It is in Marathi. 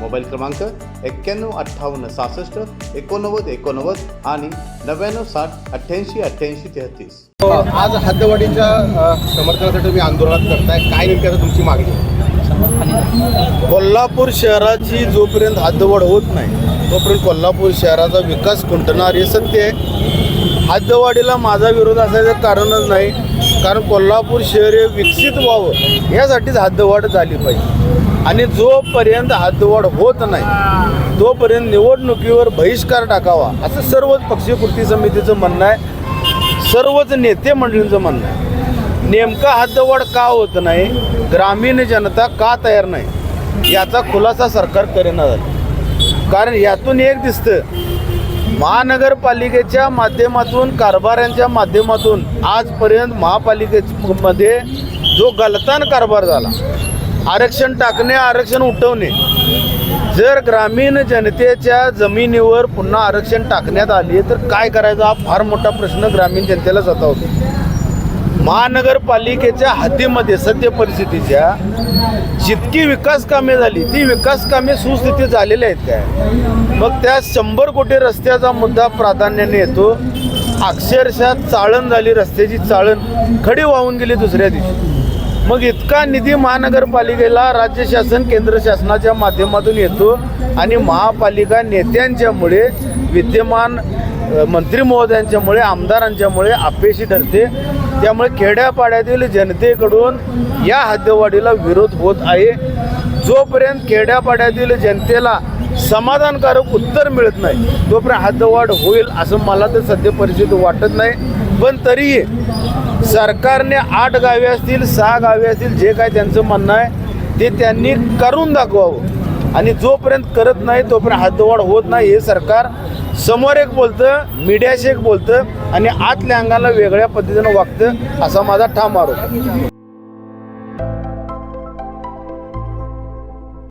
मोबाईल क्रमांक एक्क्याण्णव अठ्ठावन्न सहासष्ट एकोणनव्वद एकोणनव्वद आणि नव्याण्णव साठ अठ्ठ्याऐंशी अठ्ठ्याऐंशी तेहतीस. आज हद्दवाढीच्या अ, समर्थनासाठी तुम्ही आंदोलनात करताय. काय नेमकी तुमची मागणी? कोल्हापूर शहराची जोपर्यंत हद्दवाढ होत नाही तोपर्यंत कोल्हापूर शहराचा विकास खुंटणार हे सत्य आहे. हद्दवाढीला माझा विरोध असायचं कारणच नाही कारण कोल्हापूर शहर हे विकसित व्हावं यासाठीच हद्दवाढ झाली पाहिजे. आणि जोपर्यंत हद्दवाढ होत नाही तोपर्यंत निवडणुकीवर बहिष्कार टाकावा असं सर्वच पक्षीय कृती समितीचं म्हणणं आहे. सर्वच नेते मंडळींचं म्हणणं आहे. नेमका हद्दवाढ का होत नाही ग्रामीण जनता का तयार नाही याचा खुलासा सरकार करेना झाला कारण यातून एक दिसतं महानगरपालिकेच्या माध्यमातून कारभाऱ्यांच्या माध्यमातून आजपर्यंत महापालिकेमध्ये जो गलतान कारभार झाला आरक्षण टाकणे आरक्षण उठवणे. जर ग्रामीण जनतेच्या जमिनीवर पुन्हा आरक्षण टाकण्यात आले तर काय करायचं? हा फार मोठा प्रश्न ग्रामीण जनतेला सतावतो. महानगरपालिकेच्या हद्दीमध्ये सद्य परिस्थितीच्या जितकी विकास कामे झाली ती विकास कामे सुस्थितीत झालेली आहेत काय? मग त्या शंभर कोटी रस्त्याचा मुद्दा प्राधान्याने येतो. अक्षरशः चाळण झाली रस्त्याची चाळण खडी वाहून गेली दुसऱ्या दिवशी. मग इतका निधी महानगरपालिकेला राज्य शासन केंद्र शासनाच्या माध्यमातून येतो आणि महापालिका नेत्यांच्यामुळे विद्यमान मंत्री महोदयांच्यामुळे आमदारांच्यामुळे अपयशी ठरते. त्यामुळे खेड्यापाड्यातील जनतेकडून या हद्दवाढीला विरोध होत आहे. जोपर्यंत खेड्यापाड्यातील जनतेला समाधानकारक उत्तर मिळत नाही. तोपर्यंत हातवाढ होईल असं मला तर सध्या परिस्थिती वाटत नाही. पण तरीही सरकारने आठ गावे असतील सहा गावे असतील जे काय त्यांचं म्हणणं आहे ते त्यांनी करून दाखवावं. आणि जोपर्यंत करत नाही तोपर्यंत हातवाढ होत नाही हे सरकार समोर एक बोलतं मीडियाशी एक बोलतं आणि आतल्या अंगाला वेगळ्या पद्धतीनं वागतं असा माझा ठाम आरोप